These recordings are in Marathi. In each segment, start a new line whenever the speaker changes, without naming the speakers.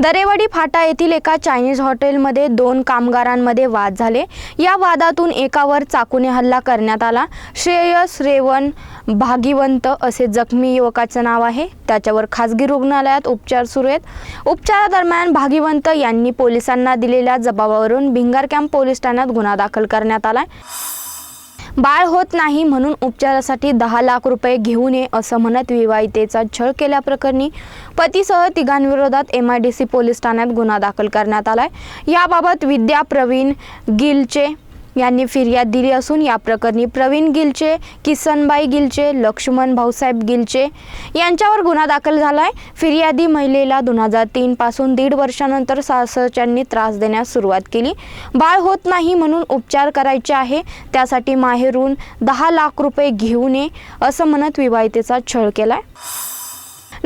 दरेवाडी फाटा येथील एका चायनीज हॉटेलमध्ये दोन कामगारांमध्ये वाद झाले. या वादातून एकावर चाकूने हल्ला करण्यात आला. श्रेयस रेवन भागीवंत असे जखमी युवकाचं नाव आहे. त्याच्यावर खासगी रुग्णालयात उपचार सुरू आहेत. उपचारादरम्यान भागीवंत यांनी पोलिसांना दिलेल्या जबाबावरून भिंगार कॅम्प पोलीस ठाण्यात गुन्हा दाखल करण्यात आला बाळ होत नाही म्हणून उपचारासाठी दहा लाख रुपये घेऊ नये असं म्हणत विवाहितेचा छळ केल्याप्रकरणी पतीसह तिघांविरोधात M I D C police ठाण्यात गुन्हा दाखल करण्यात आलाय. याबाबत विद्या प्रवीण गिलचे यांनी फिर्याद दिली असून या प्रकरणी प्रवीण गिलचे किसनबाई गिलचे लक्ष्मण भाऊसाहेब गिलचे यांच्यावर गुन्हा दाखल झाला आहे फिर्यादी महिलेला दोन हजार तीनपासून दीड वर्षानंतर सासरच्यांनी त्रास देण्यास सुरुवात केली. बाळ होत नाही म्हणून उपचार करायचे आहे. त्यासाठी माहेरून दहा लाख रुपये घेऊ नये असं म्हणत विवाहितेचा छळ केला आहे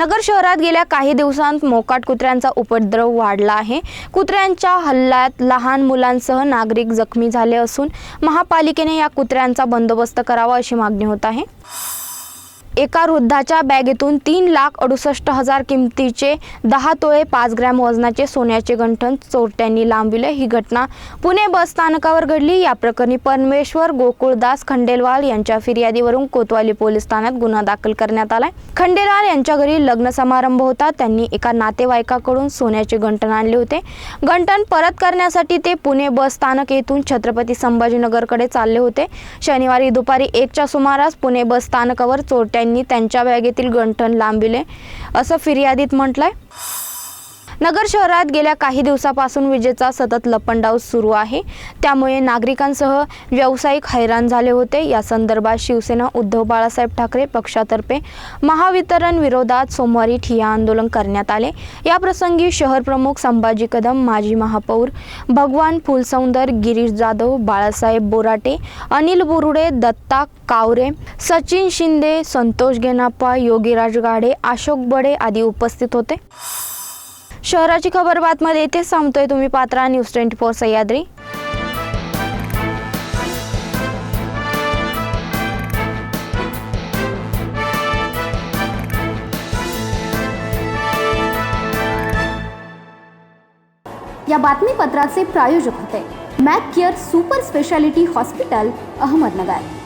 नगर शहरात गेल्या काही दिवसांत मोकाट कुत्र्यांचा उपद्रव वाढला आहे. कुत्र्यांच्या हल्ल्यात लहान मुलांसह नागरिक जखमी झाले असून महापालिकेने या कुत्र्यांचा बंदोबस्त करावा अशी मागणी होत आहे. एका वृद्धाच्या बॅगेतून तीन लाख अडुसष्ट हजार किमतीचे दहा तोळे पाच ग्रॅम वजनाचे सोन्याचे गंठण चोरट्यांनी लांबविले. ही घटना पुणे बस स्थानकावर घडली. या प्रकरणी परमेश्वर गोकुळदास खंडेलवाल यांच्या फिर्यादीवरून कोतवाली पोलीस ठाण्यात गुन्हा दाखल करण्यात आलाय. खंडेलवाल यांच्या घरी लग्न समारंभ होता. त्यांनी एका नातेवाईकाकडून सोन्याचे गंठण आणले होते. गंठण परत करण्यासाठी ते पुणे बस स्थानक येथून छत्रपती संभाजीनगरकडे चालले होते. शनिवारी दुपारी एकच्या सुमारास पुणे बस स्थानकावर चोरट्या त्यांनी त्यांच्या बॅगेतील गंठण लांबिले असं फिर्यादीत म्हटलंय. नगर शहरात गेल्या काही दिवसापासून विजेचा सतत लपंडाव सुरू आहे. त्यामुळे नागरिकांसह व्यावसायिक हैराण झाले होते. या संदर्भात शिवसेना उद्धव बाळासाहेब ठाकरे पक्षातर्फे महावितरण विरोधात सोमवारी ठिय्या आंदोलन करण्यात आले. याप्रसंगी शहर प्रमुख संभाजी कदम माजी महापौर भगवान फुलसौंदर गिरीश जाधव बाळासाहेब बोराटे अनिल बुरुडे दत्ता कावरे सचिन शिंदे संतोष गेनाप्पा योगीराज गाडे अशोक बडे आदी उपस्थित होते. शहराची खबर बातमध्ये इथेच सांगतोय तुम्ही पात्रा न्यूज ट्वेंटी फोर सह्याद्री.
या बातमीपत्राचे प्रायोजक होते. Mac care super speciality hospital Ahmednagar.